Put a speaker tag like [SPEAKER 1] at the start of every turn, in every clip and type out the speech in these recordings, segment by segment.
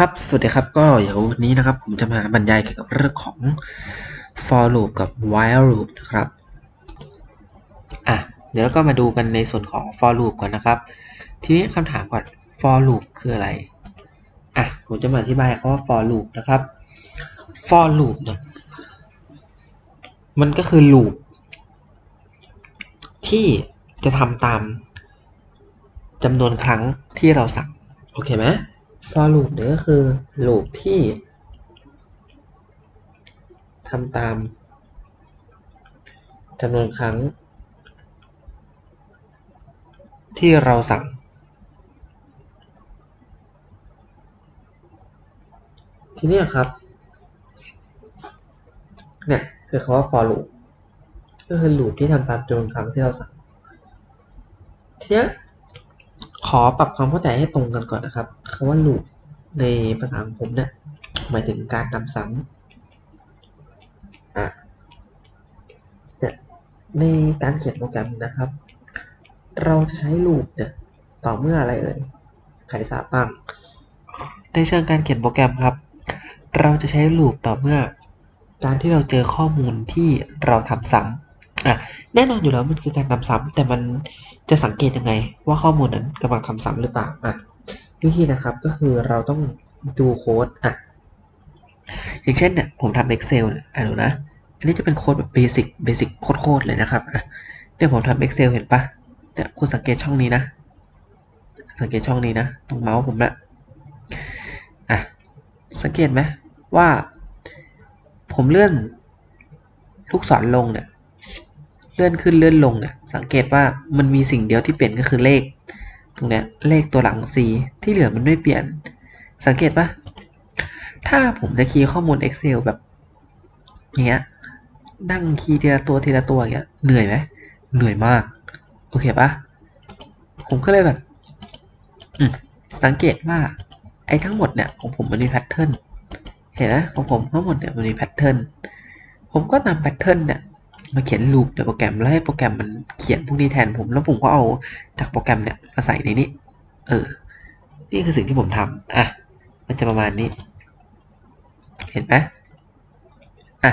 [SPEAKER 1] ครับ สวัสดีครับ ก็เดี๋ยววันนี้นะครับ ผมจะมาบรรยายเกี่ยวกับเรื่องของ for loop กับ while loop นะครับ อะ เดี๋ยวเราก็มาดูกันในส่วนของ for loop ก่อนนะครับ ทีนี้คำถามก่อน for loop คืออะไร อะ ผมจะมาอธิบายคำว่า for loop นะครับ for loop เนี่ยมันก็คือ loop ที่จะทำตามจำนวนครั้งที่เราสั่ง โอเคไหม for loop เนี่ยก็คือ loop ที่ทำตามจำนวนครั้ง ที่เราสั่ง ทีนี้ครับ เนี่ยคือคำว่า for loop ก็คือ loop ที่ทำตามจำนวนครั้งที่เราสั่ง ทีเนี้ย อปรับความเข้าใจให้ตรงกันก่อนนะครับคำว่า loop ในภาษาของผมเนี่ยหมายถึงการทำซ้ำอะเนี่ยในการเขียนโปรแกรมนะครับ เราจะใช้ loop เนี่ยต่อเมื่ออะไรเอ่ยใครทราบบ้างในเชิงการเขียนโปรแกรมครับ เราจะใช้ loop ต่อเมื่อ การที่เราเจอข้อมูลที่เราทำซ้ำ อะแน่นอนอยู่แล้วมันคือการทำซ้ำแต่มันจะสังเกตยังไง ว่าข้อมูลนั้นกำลังทำซ้ำหรือเปล่าอะวิธีนะครับก็คือเราต้องดูโค้ดอะอย่างเช่นเนี่ยผมทำ Excel อะดูนะ อันนี้จะเป็นโค้ดแบบเบสิกเบสิกโคตรๆเลยนะครับอะเดี๋ยผมทำ Excel เห็นปะเนี่ยคุณสังเกตช่องนี้นะ สังเกตช่องนี้นะ ตรงเมาส์ผมนะอะสังเกตไหมว่า ผมเลื่อนลูกศรลงเนี่ย เลื่อนขึ้นเลื่อนลงเนี่ยสังเกตว่ามันมีสิ่งเดียวที่เปลี่ยนก็คือเลข ตรงเนี้ยเลขตัวหลัง C ที่เหลือมันไม่เปลี่ยน สังเกตปะถ้าผมจะคีย์ข้อมูล Excel แบบอย่างเงี้ยนั่งคีย์ทีละตัวทีละตัวอย่างเงี้ยเหนื่อยไหมเหนื่อยมาก โอเคปะผมก็เลยแบบอืสังเกตว่าไอ้ทั้งหมดเนี่ยของผมมันมีแพทเทิร์นเห็นไหมของผมทั้งหมดเนี่ยมันมีแพทเทิร์นผมก็นำแพทเทิร์นเนี่ย มาเขียนลูปในโปรแกรมแล้วให้โปรแกรมมันเขียนพวกนี้แทนผม แล้วผมก็เอาจากโปรแกรมเนี่ยมาใส่ในนี้ เออ นี่คือสิ่งที่ผมทำอะ มันจะประมาณนี้ เห็นไหมอะ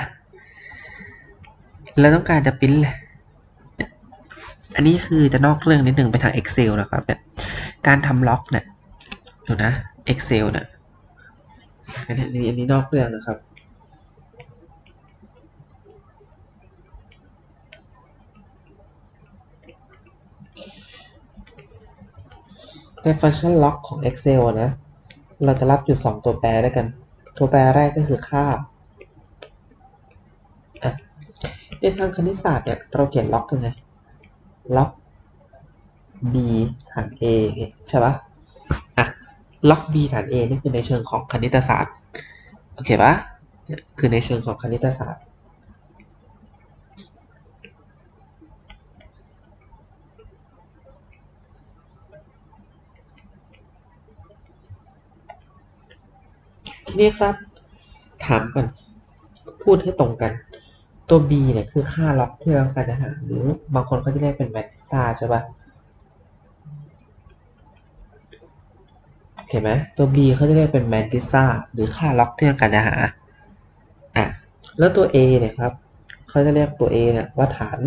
[SPEAKER 1] เราต้องการจะปริ้นแหละอันนี้คือจะนอกเรื่องนิดหนึ่งไปทาง Excel นะครับแบบการทำล็อกเนี่ยดูนะ Excel เนี่ยอันนี้อันนี้นอกเรื่องนะครับ ในฟังก์ชันล็อกของ Excel นะ เราจะรับอยู่ 2 ตัวแปรด้วยกัน ตัวแปรแรกก็คือค่าอะในทางคณิตศาสตร์เนี่ย เราเขียนล็อกยังไง ล็อก b ฐาน a ใช่ปะอะ ล็อก b ฐาน a นี่คือในเชิงของคณิตศาสตร์ โอเคปะเนี่ยคือในเชิงของคณิตศาสตร์ ทีนี้ครับ ถามก่อน พูดให้ตรงกัน ตัว b เนี่ยคือค่าล็อกที่เราต้องการจะหาหรือบางคนเขาจะเรียกเป็นแมทริซ่าใช่ปะโอเคไหมตัว b เขาจะเรียกเป็นแมทริซ่าหรือค่าล็อกที่เราต้องการจะหาอะแล้วตัว a เนี่ยครับเขาจะเรียกตัว a เนี่ยว่าฐาน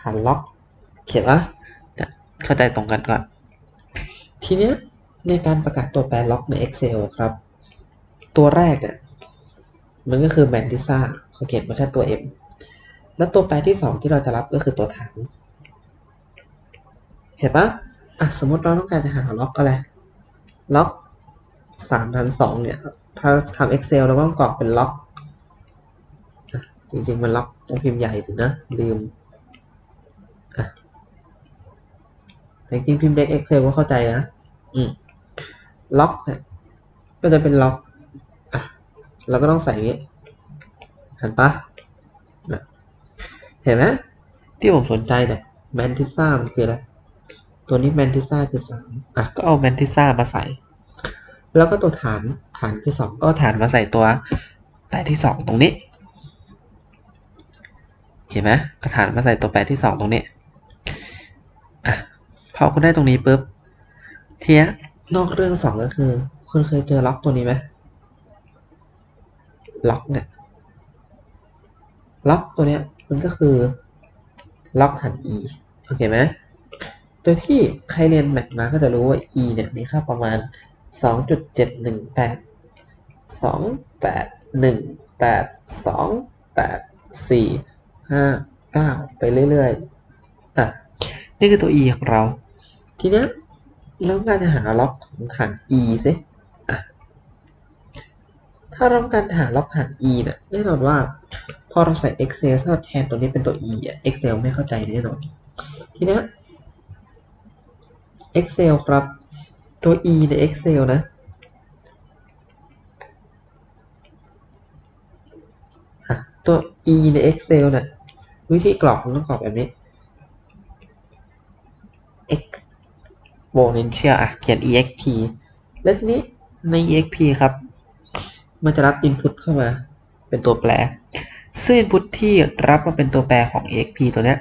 [SPEAKER 1] ฐานล็อก เขียนว่าเนี่ยเข้าใจตรงกันก่อน ทีเนี้ย ในการประกาศตัวแปรล็อกใน Excel ครับ ตัวแรกอะมันก็คือ Mantissa เขาเขียนมาแค่ตัว M แล้วตัวแปรที่สองที่เราจะรับก็คือตัวฐานเห็นปะอะสมมติเราต้องการจะหาล็อกอะไร ล็อกสามฐานสองเนี่ย ถ้าทำ Excel เราต้องกรอกเป็นล็อก จริงๆ มันล็อกต้องพิมพ์ใหญ่สินะ ลืมอะแต่จริงๆพิมพ์เล็ก Excel ก็เข้าใจนะ อืม ล็อกเนี่ยก็จะเป็นล็อกอะเราก็ต้องใส่อย่างนี้เห็นปะเห็นไหมที่ผมสนใจเนี่ยแมนทิซ่ามันคืออะไรตัวนี้แมนทิซ่าคือสามอะก็เอาแมนทิซ่ามาใส่ แล้วก็ตัวฐานฐานคือสองก็ฐานมาใส่ตัวแปรที่สองตรงนี้เห็นไหมเอาฐานมาใส่ตัวแปรที่สองตรงนี้อะพอคุณได้ตรงนี้ปุ๊บเทีนี้ นอกเรื่องสองก็คือคุณเคยเจอล็อกตัวนี้ไหมล็อกเนี่ยล็อกตัวเนี้ยมันก็คือล็อกฐาน e โอเคไหมโดยที่ใครเรียนแมทมาก็จะรู้ว่า e เนี่ยมีค่าประมาณ 2.718 2818 284 59 ไปเรื่อยๆอะนี่คือตัว e ของเรา ทีเนี้ย เราต้องการจะหาล็อกของฐาน e สิถ้าเราต้องการหาล็อกฐาน e เนี่ยแน่นอนว่า พอเราใส่ excel ถ้าเราแทนตัวนี้เป็นตัว e อะ excel ไม่เข้าใจแน่นอน ทีนี้ excel ครับ ตัว e ใน excel นะตัว e ใน excel เนี่ยวิธีกรอกมันต้องกรอกแบบนี้ exponential อะเขียน exp แล้วทีนี้ใน exp ครับ มันจะรับ input เข้ามาเป็นตัวแปร ซึ่ง input ที่รับมาเป็นตัวแปรของ exp ตัวเนี้ย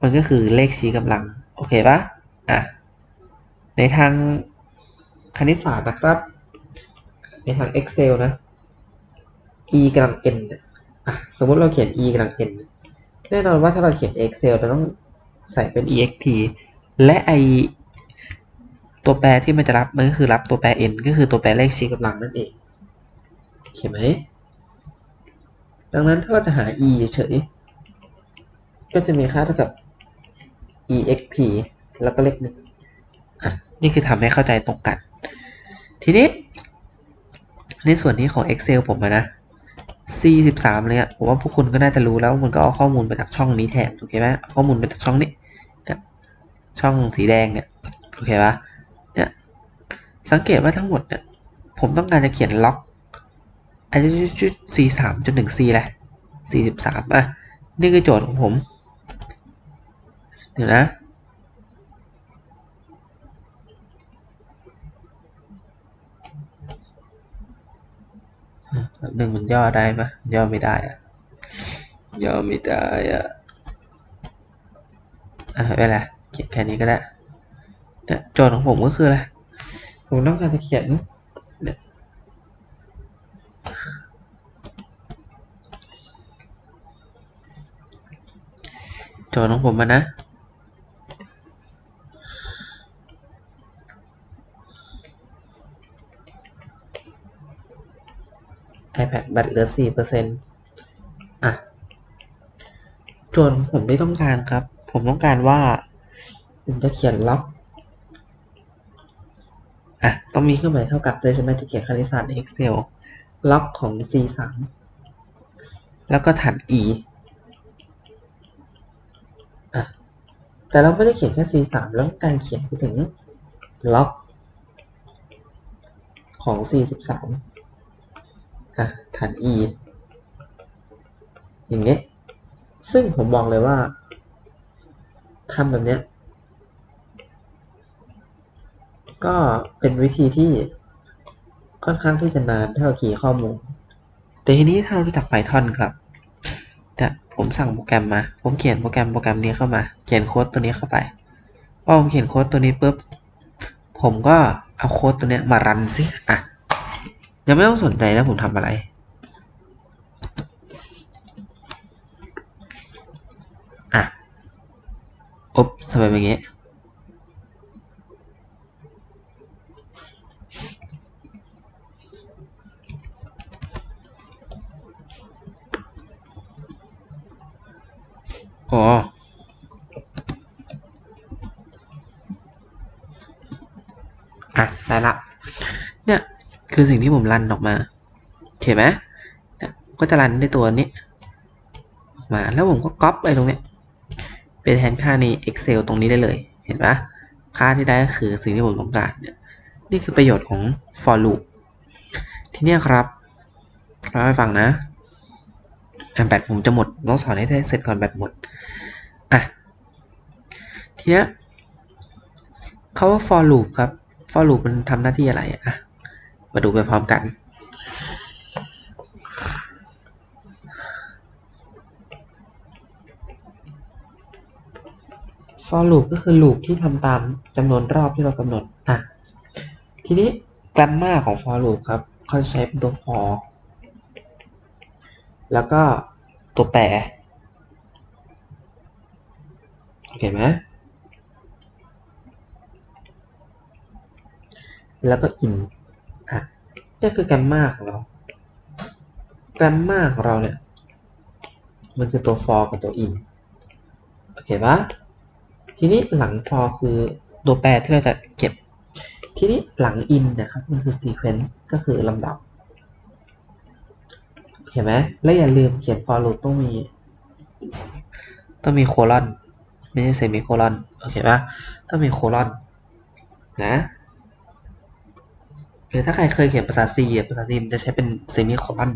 [SPEAKER 1] มันก็คือเลขชี้กำลัง โอเคปะอะ ในทางคณิตศาสตร์นะครับ ในทาง Excel นะ e กำลัง n อะ สมมติเราเขียน e กำลัง n แน่นอนว่าถ้าเราเขียน Excel เราต้องใส่เป็น exp และไอ ตัวแปรที่มันจะรับมันก็คือรับตัวแปร n ก็คือตัวแปรเลขชี้กำลังนั่นเองเห็นไหมดังนั้นถ้าเราจะหา e เฉย ก็จะมีค่าเท่ากับ exp แล้วก็เลขหนึ่งอะนี่คือทำให้เข้าใจตรงกัน ทีนี้ ในส่วนนี้ของ Excel ผมอะนะ C13 เนี่ยผมว่าพวกคุณก็น่าจะรู้แล้วมันก็เอาข้อมูลมาจากช่องนี้แทนโอเคไหมข้อมูลมาจากช่องนี้ ช่องสีแดงเนี่ยโอเคปะเนี่ย สังเกตว่าทั้งหมดเนี่ยผมต้องการจะเขียนล็อกอาจจะชุด C3 จนถึง C แหละ43อะ นี่คือโจทย์ของผม เดี๋ยวนะหนึ่งมันย่อได้ปะย่อไม่ได้อะย่อไม่ได้อะอะไม่เป็นไรเขียนแค่นี้ก็ได้เนี่ยโจทย์ของผมก็คืออะไร ผมต้องการจะเขียนโจทย์ของผมมานะ iPad แบตเหลือสี่เปอร์เซ็นต์อะ โจทย์ผมไม่ต้องการครับ ผมต้องการว่า ผมจะเขียนล็อก มีเครื่องหมายเท่ากับด้วยใช่ไหมจะเขียนคณิตศาสตร์ใน Excel ล็อกของ C สามแล้วก็ฐาน E แต่เราไม่ได้เขียนแค่ C สามแล้วการเขียนไปถึงล็อกของ C สิบสามอะฐาน e อย่างเงี้ ซึ่งผมบอกเลยว่าทำแบบเนี้ย ก็เป็นวิธีที่ค่อนข้างที่จะนานถ้าเราขี่ข้อมูล แต่ทีนี้ถ้าเรารู้จัก Python ครับแต่ผมสั่งโปรแกรมมา ผมเขียนโปรแกรมโปรแกรมนี้เข้ามา เขียนโค้ดตัวนี้เข้าไปพอผมเขียนโค้ดตัวนี้ปุ๊บ ผมก็เอาโค้ดตัวนี้มารันสิอะ ยังไม่ต้องสนใจนะผมทำอะไรอะอุ๊บทำไมเป็นอย่างงี้ อ๋ออะได้ละเนี่ยคือสิ่งที่ผมรันออกมาโอเคไหมเนี่ยก็จะรันด้ตัวนี้มาแล้วผมก็ก๊อปไปตรงเนี้ยไปแทนค่าใน Excel ตรงนี้ได้เลยเห็นปะค่าที่ได้ก็คือสิ่งที่ผมต้องการเนี่ยนี่คือประโยชน์ของ for loop ทีนี้ครับเราให้ฟังนะ อะแบตผมจะหมดต้องสอนให้ได้เสร็จก่อนแบตหมดอะทีนี้เขาว่า for loop ครับ for loop มันทำหน้าที่อะไรอะมาดูไปพร้อมกันฟ for loop ก็คือ loop ที่ทำตามจำนวนรอบที่เรากำหนดอะทีนี้ grammar ของ for loop ครับเขาจะใช้เป็นตัว for แล้วก็ ตัวแปร โอเคไหมแล้วก็ in อะนี่คือ grammar ของเรา grammar ของเราเนี่ย มันคือตัว for กับตัว in โอเคปะทีนี้หลัง for คือตัวแปรที่เราจะเก็บ ทีนี้หลัง in นะครับ มันคือ sequence ก็คือลำดับ เห็นไหมและอย่าลืมเขียน for loop ต้องมี ต้องมีโคลอนไม่ใช่เซมิโคลอนโอเคปะต้องมีโคลอนนะหรือถ้าใครเคยเขียนภาษา C ภาษา C มันจะใช้เป็นเซมิโคลอน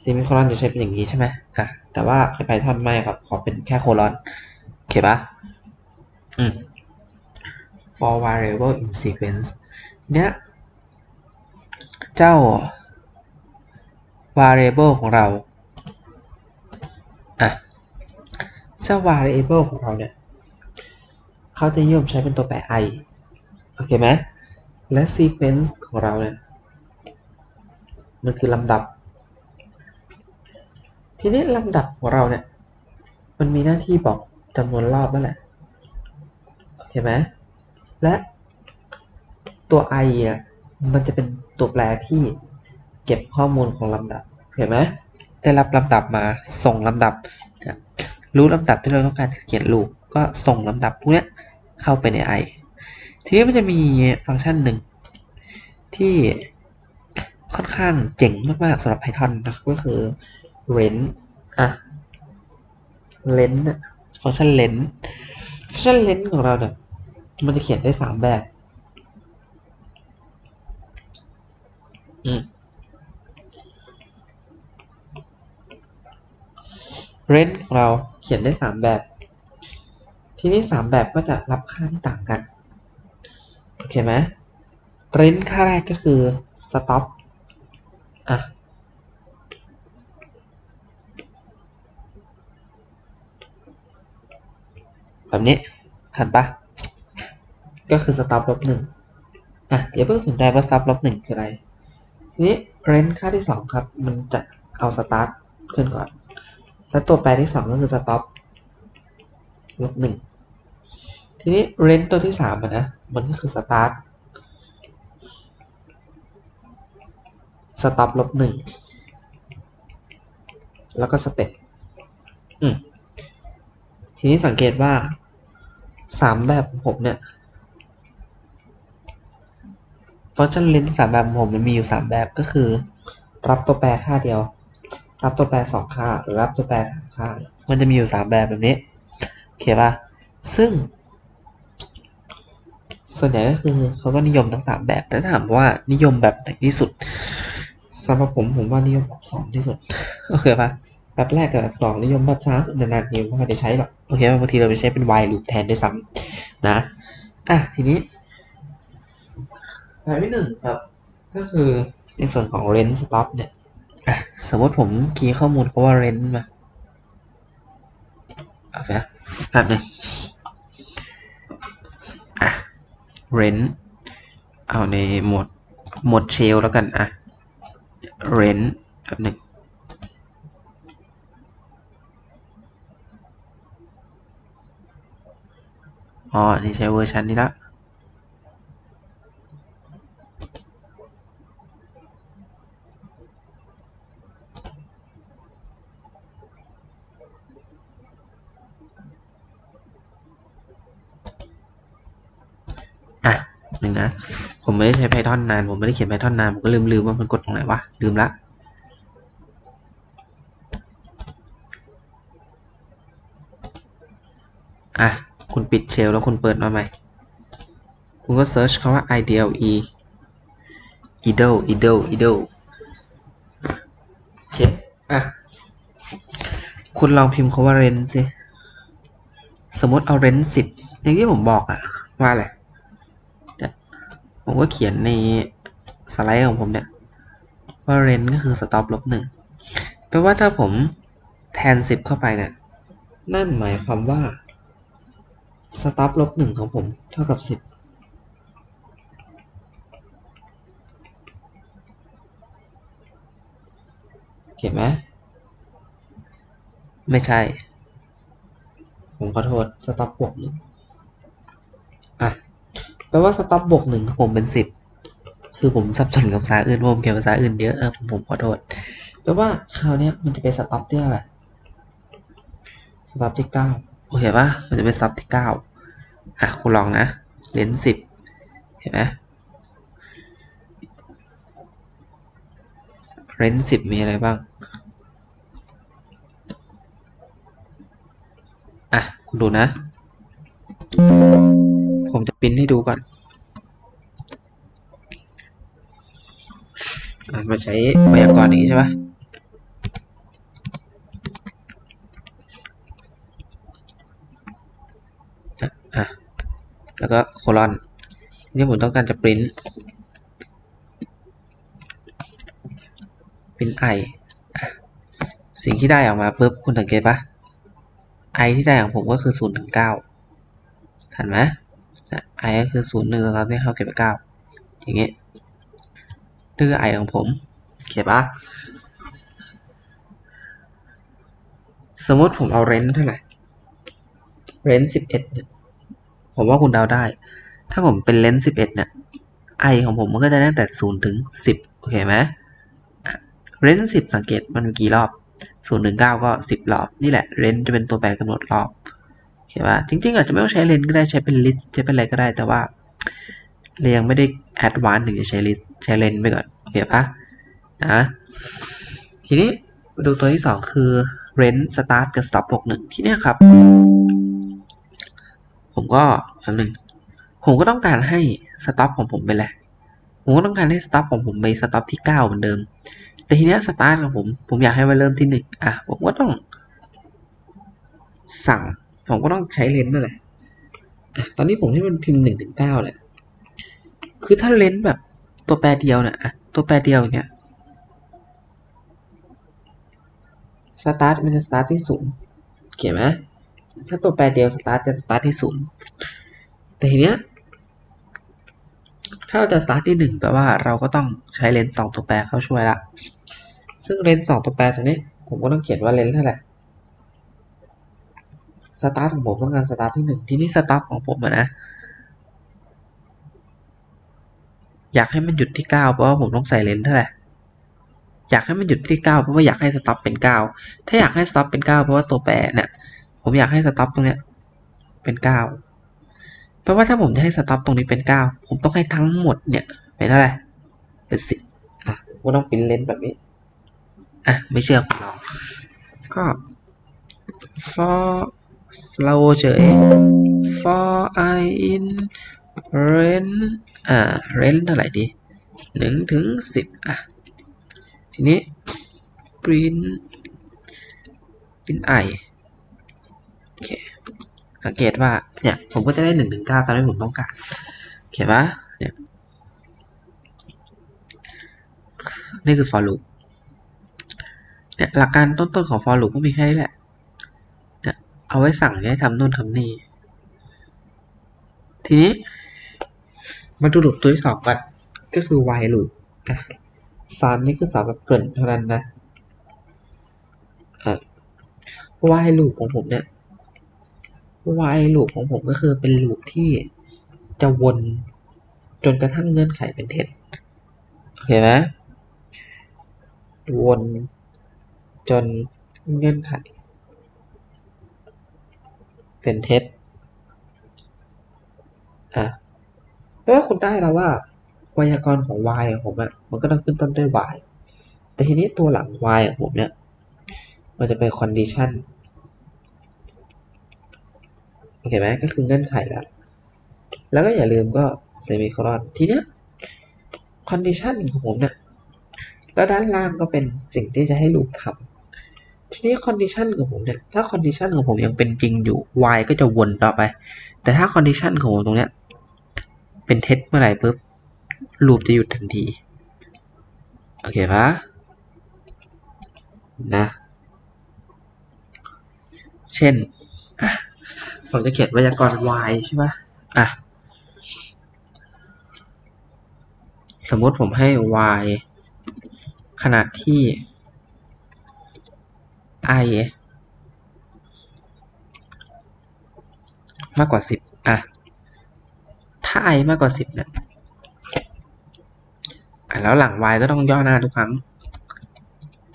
[SPEAKER 1] เซมิโคลอนจะใช้เป็นอย่างนี้ใช่ไหมอะแต่ว่าใน Python ไม่ครับ ขอเป็นแค่โคลอนโอเคปะอืม for variable in sequence เนี้ย เจ้า variable ของเราอะเจ้า variable ของเราเนี่ยเขาจะนิยมใช้เป็นตัวแปร i โอเคไหมและ sequence ของเราเนี่ยมันคือลำดับ ทีนี้ลำดับของเราเนี่ยมันมีหน้าที่บอกจำนวนรอบนั่นแหละโอเคไหมและตัว i อะมันจะเป็นตัวแปรที่ เก็บข้อมูลของลำดับ เห็นไหมได้รับลำดับมาส่งลำดับ รู้ลำดับที่เราต้องการจะเขียนลูปก็ส่งลำดับพวกนี้เข้าไปใน i ทีนี้มันจะมีฟังก์ชันหนึ่งที่ค่อนข้างเจ๋งมากๆสำหรับ Python นะก็คือ len อะ len อะฟังก์ชัน len ฟังก์ชัน len ของเราเนี่ยมันจะเขียนได้สามแบบ range ของเราเขียนได้สามแบบ ทีนี้สามแบบก็จะรับค่าที่ต่างกัน โอเคไหม range ค่าแรกก็คือ stop อะ แบบนี้ ทันปะก็คือ stop ลบหนึ่งอะอย่าเพิ่งสนใจว่า stop ลบหนึ่งคืออะไร ทีนี้ range ค่าที่สองครับ มันจะเอา start ขึ้นก่อน แล้วตัวแปรที่สองก็คือ stop ลบหนึ่งทีนี้ range ตัวที่สามอะนะ มันก็คือ start stop ลบหนึ่งแล้วก็ step อืมทีนี้สังเกตว่าสามแบบของผมเนี่ยฟังก์ชัน len สามแบบของผมมันมีอยู่สามแบบก็คือ รับตัวแปรค่าเดียว รับตัวแปรสองค่า หรือรับตัวแปรสามค่า มันจะมีอยู่สามแบบแบบนี้โอเคป่ะซึ่ง ส่วนใหญ่ก็คือเขาก็นิยมทั้งสามแบบ แต่ถ้าถามว่านิยมแบบไหนที่สุดสำหรับผมผมว่านิยมแบบสองที่สุดโอเคป่ะแบบแรกกับแบบสองนิยมแบบสามนานๆทีไม่ค่อยได้ใช้หรอกโอเคบางทีเราไปใช้เป็น while loop แทนด้วยซ้ำนะอะทีนี้แบบที่หนึ่งครับ ก็คือในส่วนของ range stop เนี่ย อะสมมติผมคีย์ข้อมูลเขาว่า range มาเอาไปแบบหนึ่งอะ range เอาในหมดหมด shell แล้วกันอะ range แบบหนึ่งอ๋อ นี่ใช้เวอร์ชันนี้ละ อะ หนึ่งนะ ผมไม่ได้ใช้ Python นาน ผมไม่ได้เขียน Python นาน ผมก็ลืมลืมว่ามันกดตรงไหนวะ ลืมละ อะ คุณปิดเชลแล้วคุณเปิดมาใหม่ คุณก็เซิร์ชคำว่า idle e idle idle idle โอเค อะ คุณลองพิมพ์คำว่า range สิ สมมติเอา range สิบอย่างที่ผมบอกอะว่าอะไร ผมก็เขียนในสไลด์ของผมเนี่ยว่า range ก็คือ stop ลบหนึ่งแปลว่าถ้าผมแทนสิบเข้าไปเนี่ยนั่นหมายความว่าสต็อปลบหนึ่งของผมเท่ากับสิบเห็นไหมไม่ใช่ ผมขอโทษสต็อปบวกหนึ่ง ลว่าสต็อปบวกหนึ่งผมเป็นสิบคือผมสับสนกับภาษาอื่นผมเขียนภาษาอื่นเยอะเออผมผมขอโทษแปลว่าคราวนี้มันจะเป็นสต็อปที่อะไรสต็อปที่เก้าโอเคปะมันจะเป็นสต็อปที่เก้าอะคุณลองนะเลนสิบเห็นไหมเลนสิบมีอะไรบ้างอะคุณดูนะ ผมจะปริ้นให้ดูก่อนอมาใช้ไวยากรณ์อย่างนี้ใช่ปะอะอะแล้วก็โคลอนนี่ผมต้องการจะปริ้นปริ้นไอสิ่งที่ได้ออกมาปุ๊บคุณสังเกตปะ i ที่ได้ของผมก็คือ0ถึง9ทันไหม นะ i ก็คือ0 1 2 3 4 5 6 7 9อย่างเงี้ยนี่คือ i ของผมเขียนปะสมมติผมเอา rent เท่าไหร่ rent 11เนี่ยผมว่าคุณเดาได้ ถ้าผมเป็น rent 11เอ็ดเนี่ย i ของผมมันก็จะตั้งแต่0ถึง10โอเคไหม rent 10สังเกตมันมีกี่รอบศูนย์ถึงเก้าก็สิบรอบ นี่แหละเลนจะเป็นตัวแปรกำหนดรอบ โอเคป่ะจริงๆอาจจะไม่ต้องใช้เลนก็ได้ใช้เป็นลิสต์ใช้เป็นอะไรก็ได้แต่ว่าเรายังไม่ได้แอดวานซ์ถึงจะใช้ลิสต์ใช้เลนไปก่อน โอเคปะนะทีนี้มาดูตัวที่สองคือ rent start กับ stop บวกหนึ่งที่เนี้ยครับ ผมก็แป๊บหนึ่งผมก็ต้องการให้ stop ของผมเป็นแหละผมก็ต้องการให้ stop ของผมไป stop ที่เก้าเหมือนเดิม แต่ทีเนี้ยสตาร์ทของผม ผมอยากให้มันเริ่มที่หนึ่งอะ ผมก็ต้องสั่ง ผมก็ต้องใช้เลนส์นั่นแหละตอนนี้ผมให้มันพิมพ์หนึ่งถึงเก้าแหละ คือถ้าเลนส์แบบตัวแปรเดียวเนี่ยอะตัวแปรเดียวเงี้ยสตาร์ทมันจะสตาร์ทที่ศูนย์เขียนไหมถ้าตัวแปรเดียวสตาร์ทจะสตาร์ทที่ศูนย์แต่ทีเนี้ยถ้าเราจะสตาร์ทที่หนึ่งแปลว่าเราก็ต้องใช้เลนส์สองตัวแปรเข้าช่วยละ ซึ่งเลนส์สองตัวแปรตัวนี้ ผมก็ต้องเขียนว่าเลนส์เท่าไหร่ สตาร์ทของผมต้องการสตาร์ทที่หนึ่งทีนี้สตาร์ทของผมอะนะ อยากให้มันหยุดที่เก้าเพราะว่าผมต้องใส่เลนเท่าไหร่อยากให้มันหยุดที่เก้าเพราะว่าอยากให้สต็อปเป็นเก้าถ้าอยากให้สต็อปเป็นเก้าเพราะว่าตัวแปรเนี่ยผมอยากให้สต็อปตรงเนี้ยเป็นเก้าแปลว่าถ้าผมจะให้สต็อปตรงนี้เป็นเก้าผมต้องให้ทั้งหมดเนี่ยเป็นเท่าไหร่เป็นสิบอะก็ต้องเป็นเลนแบบนี้อะไม่เชื่อคุณลองก็ for flow เฉย for i in range อ่า range เท่าไหร่ดีหนึ่งถึงสิบอะ ทีนี้ print print i โอเคสังเกตว่า เนี่ย ผมก็จะได้หนึ่งถึงเก้าตามที่ผมต้องการโอเคปะเนี่ย นี่คือ for loop เนี่ยหลักการต้นๆของ for loop ก็มีแค่นี้แหละ เอาไว้สั่งให้ทำโน่นทำนี่ ทีนี้ มาดู loop ตัวที่สองก่อนก็คือ while loop อะสามนี่คือสามแบบเกริ่นเท่านั้นนะะ while loop ของผมเนี่ย while loop ของผมก็คือเป็น loop ที่จะวนจนกระทั่งเงื่อนไขเป็นเท็จโอเคไหมวนจนเงื่อนไข เป็นเท็จอะแปลว่าคุณได้แล้วว่า ไวยากรณ์ของ y ของผมอะมันก็ต้องขึ้นต้นด้วย y แต่ทีนี้ตัวหลัง y ของผมเนี่ย มันจะเป็น condition โอเคไหมก็คือเงื่อนไขแล้วแล้วก็อย่าลืมก็ semicolon ทีเนี้ย condition ของผมเนี่ยแล้วด้านล่างก็เป็นสิ่งที่จะให้ลูปทำ ทีนี้ condition ของผมเนี่ย ถ้า condition ของผมยังเป็นจริงอยู่ y ก็จะวนต่อไป แต่ถ้า condition ของผมตรงเนี้ย เป็นเท็จเมื่อไหร่ปุ๊บลูปจะหยุดทันที โอเคปะนะ เช่นผมจะเขียนไวยากรณ์ y ใช่ปะอะ สมมติผมให้ y ขนาดที่ i มากกว่า 10 อะ ถ้า i มากกว่า 10เนี่ยแล้วหลัง y ก็ต้องย่อหน้าทุกครั้ง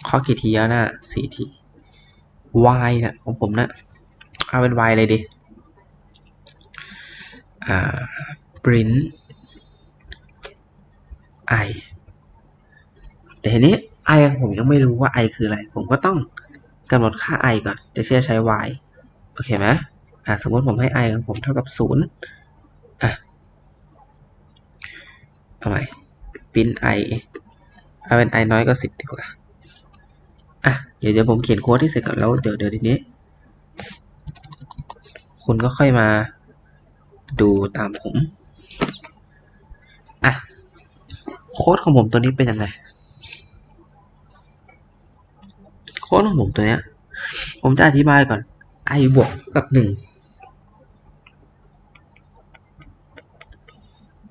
[SPEAKER 1] ข้อกี่ทีย่อหน้า4ที y นี่ยของผมนะเอาเป็น y เลยดิ อ่า print i แต่ทีนี้ i ผมยังไม่รู้ว่า i คืออะไร ผมก็ต้อง กำหนดค่า i ก่อนจะเชื่อใช้ y โอเคไหมอ่าสมมติผมให้ i ของผมเท่ากับ0อะเอาใหม่ print i เอาเป็น i น้อยกว่า10 ดีกว่าอะเดี๋ยวเดี๋ยวผมเขียนโค้ดที่เสร็จก่อนแล้วเดี๋ยวเดี๋ยวทีนี้ คุณก็ค่อยมาดูตามผมอะโค้ดของผมตัวนี้เป็นยังไง โค้ดของผมตัวเนี้ย ผมจะอธิบายก่อน i บวกกับหนึ่ง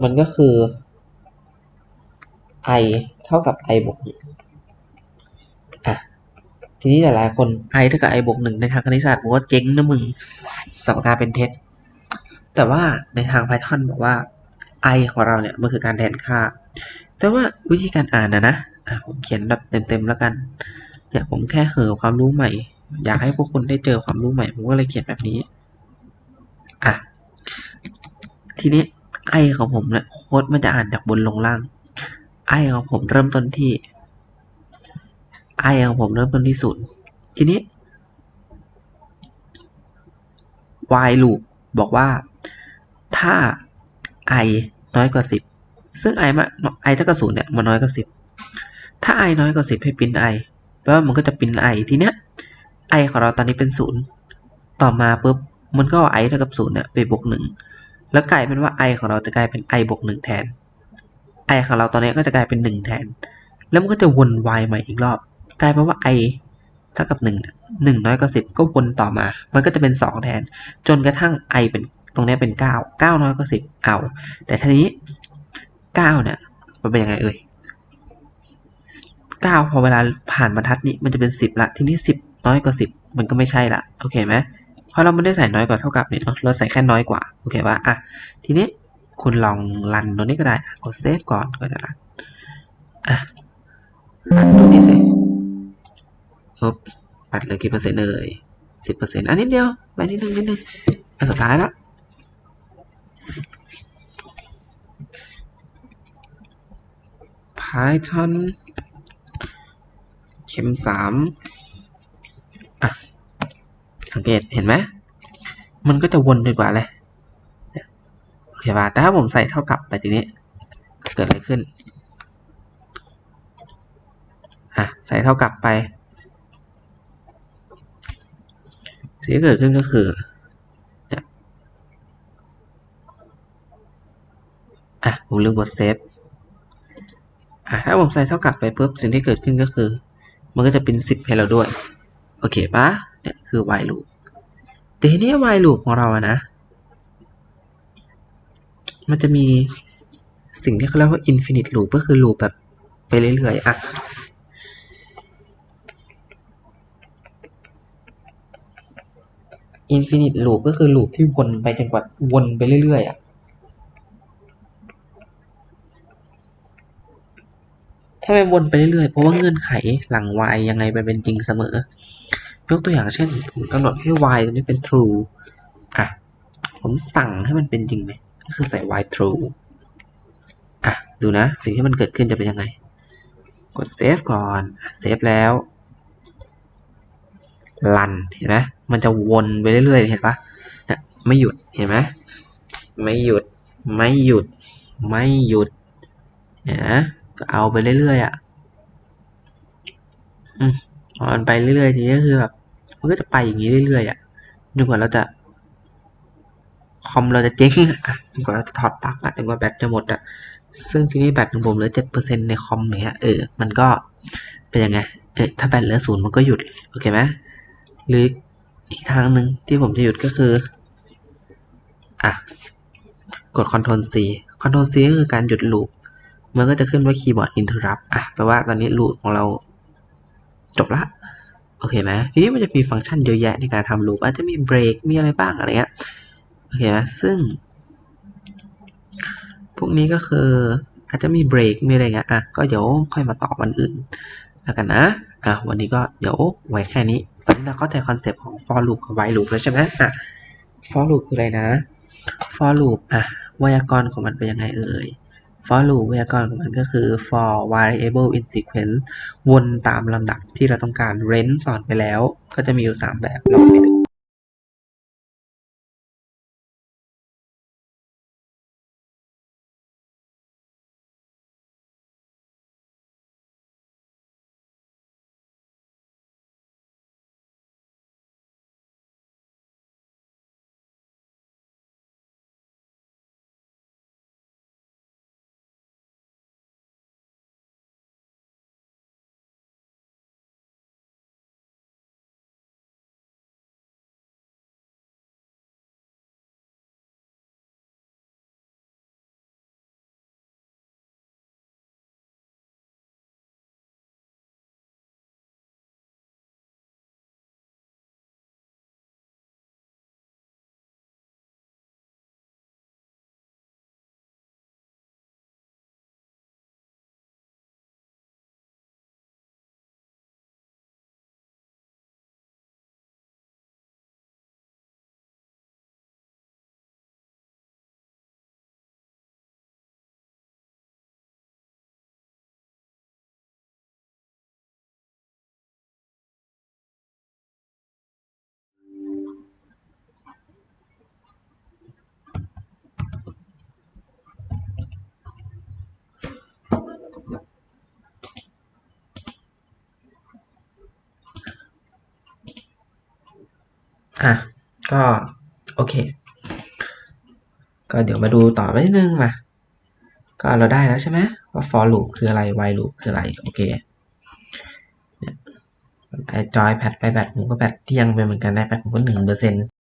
[SPEAKER 1] มันก็คือ i เท่ากับ i บวกหนึ่งอะ ทีนี้หลายๆคน i เท่ากับ i บวกหนึ่งในทางคณิตศาสตร์บอกว่าเจ๊งนะมึงสมการเป็นเท็จ แต่ว่าในทาง Python บอกว่า i ของเราเนี่ย มันคือการแทนค่า แต่ว่าวิธีการอ่านนะนะ ผมเขียนแบบเต็มๆแล้วกัน เนี่ยผมแค่เหอความรู้ใหม่ อยากให้พวกคุณได้เจอความรู้ใหม่ ผมก็เลยเขียนแบบนี้ อะ ทีนี้ i ของผมเนี่ยโค้ดมันจะอ่านจากบนลงล่าง i ของผมเริ่มต้นที่ i ของผมเริ่มต้นที่ศูนย์ทีนี้ while loop บอกว่า ถ้า i น้อยกว่า 10 ซึ่ง i มา i เท่ากับ0เนี่ย มันน้อยกว่า 10 ถ้า i น้อยกว่า 10 ให้ปริ้น i แปลว่ามันก็จะเปริ้น i ทีเนี้ย i ของเราตอนนี้เป็น 0 ต่อมาปุ๊บมันก็เอา i เท่ากับ0เนี่ยไปบวก 1 แล้วกลายเป็นว่า i ของเราจะกลายเป็น i บวก 1 แทน i ของเราตอนนี้ก็จะกลายเป็น 1 แทน แล้วมันก็จะวน y ใหม่อีกรอบ กลายเป็นว่า i เท่ากับ1เนี่ย1น้อยกว่า10 ก็วนต่อมา มันก็จะเป็น 2 แทน จนกระทั่ง i เป็นตรงนี้เป็น 9 9 น้อยกว่า10 เอา แต่ทีนี้ 9 เนี่ย มันเป็นยังไงเอ่ย 9พอเวลาผ่านบรรทัดนี้มันจะเป็น10ละ ทีนี้10น้อยกว่า10มันก็ไม่ใช่ละ โอเคไหมเพราะเราไม่ได้ใส่น้อยกว่าเท่ากับเนี่ยเนาะ เราใส่แค่น้อยกว่า โอเคป่ะอะ ทีนี้คุณลองรันตรงนี้ก็ได้ กดเซฟก่อนก็จะรัน อะรันตรงนี้สิอุ๊บปัดเลยกี่เปอร์เซ็นต์เอ่ยสิบเปอร์เซ็นต์อันนิดเดียว ไปนิดนึงนิดนึงอันสุดท้ายละ Python เข็มสามอะสังเกตเห็นไหมมันก็จะวนไปกว่าเลยเนี่ยโอเคป่ะแต่ถ้าผมใส่เท่ากับไปทีนี้ เกิดอะไรขึ้นอะใส่เท่ากับไปสิ่งที่เกิดขึ้นก็คือเนี่ยอะผมลืมกดเซฟอะถ้าผมใส่เท่ากับไปปุ๊บสิ่งที่เกิดขึ้นก็คือ มันก็จะเป็น 10 ให้เราด้วย โอเคปะเนี่ยคือ while loop แต่ทีนี้ while loop ของเราอะนะ มันจะมีสิ่งที่เขาเรียกว่า infinite loop ก็คือ loop แบบไปเรื่อยๆอะ infinite loop ก็คือ loop ที่วนไปจนกว่าวนไปเรื่อยๆอะ ถ้ามันวนไปเรื่อยๆ เพราะว่าเงื่อนไขหลัง y ยังไงมันเป็นจริงเสมอ ยกตัวอย่างเช่น ผมกำหนดให้ y ตัวนี้เป็น true อะ ผมสั่งให้มันเป็นจริงไหมก็คือใส่ y true อะ ดูนะ สิ่งที่มันเกิดขึ้นจะเป็นยังไง กด save ก่อน save แล้วรันเห็นไหมมันจะวนไปเรื่อยๆ เห็นปะไม่หยุด เห็นไหมไม่หยุด ไม่หยุด ไม่หยุดเนี่ย ก็เอาไปเรื่อยๆอะ อืมพอมันไปเรื่อยๆทีนี้ก็คือแบบมันก็จะไปอย่างนี้เรื่อยๆอะจนกว่าเราจะคอมเราจะเจ๊งอะจนกว่าเราจะถอดปลั๊กอะจนกว่าแบตจะหมดอะ ซึ่งทีนี้แบตของผมเหลือเจ็ดเปอร์เซ็นในคอมเนี่ยเออ มันก็เป็นยังไง เออถ้าแบตเหลือศูนย์มันก็หยุด โอเคไหมหรืออีกทางหนึ่งที่ผมจะหยุดก็คือ อะ กด Ctrl C Ctrl C ก็คือการหยุดลูป มันก็จะขึ้นว่า Keyboard Interrupt อะแปลว่าตอนนี้ลูปของเราจบละโอเคไหมทีนี้มันจะมีฟังก์ชันเยอะแยะในการทำลูปอาจจะมีเบรกมีอะไรบ้างอะไรเงี้ยโอเคไหมซึ่ง พวกนี้ก็คืออาจจะมีเบรกมีอะไรเงี้ยอะก็เดี๋ยวค่อยมาต่อวันอื่น แล้วกันนะอะวันนี้ก็เดี๋ยวไว้แค่นี้ตอนนี้เราเข้าใจคอนเซปต์ของ for loop กับ while loop แล้วใช่ไหมอะ for loop คืออะไรนะ for loop อะไวยากรณ์ของมันเป็นยังไงเอ่ย for loop ไวยากรณ์ของมันก็คือ for variable in sequence วนตามลำดับที่เราต้องการเรนสอนไปแล้วก็จะมีอยู่ 3 แบบเราไปดู อะ ก็โอเค ก็เดี๋ยวมาดูต่อไปนิดนึงมา ก็เราได้แล้วใช่ไหมว่า for loop คืออะไร while loop คืออะไร โอเคเนี่ยไอจอยแพดไปแบตผมก็แบตเที่ยงไปเหมือนกันนะแบตผมก็หนึ่งเปอร์เซ็นต์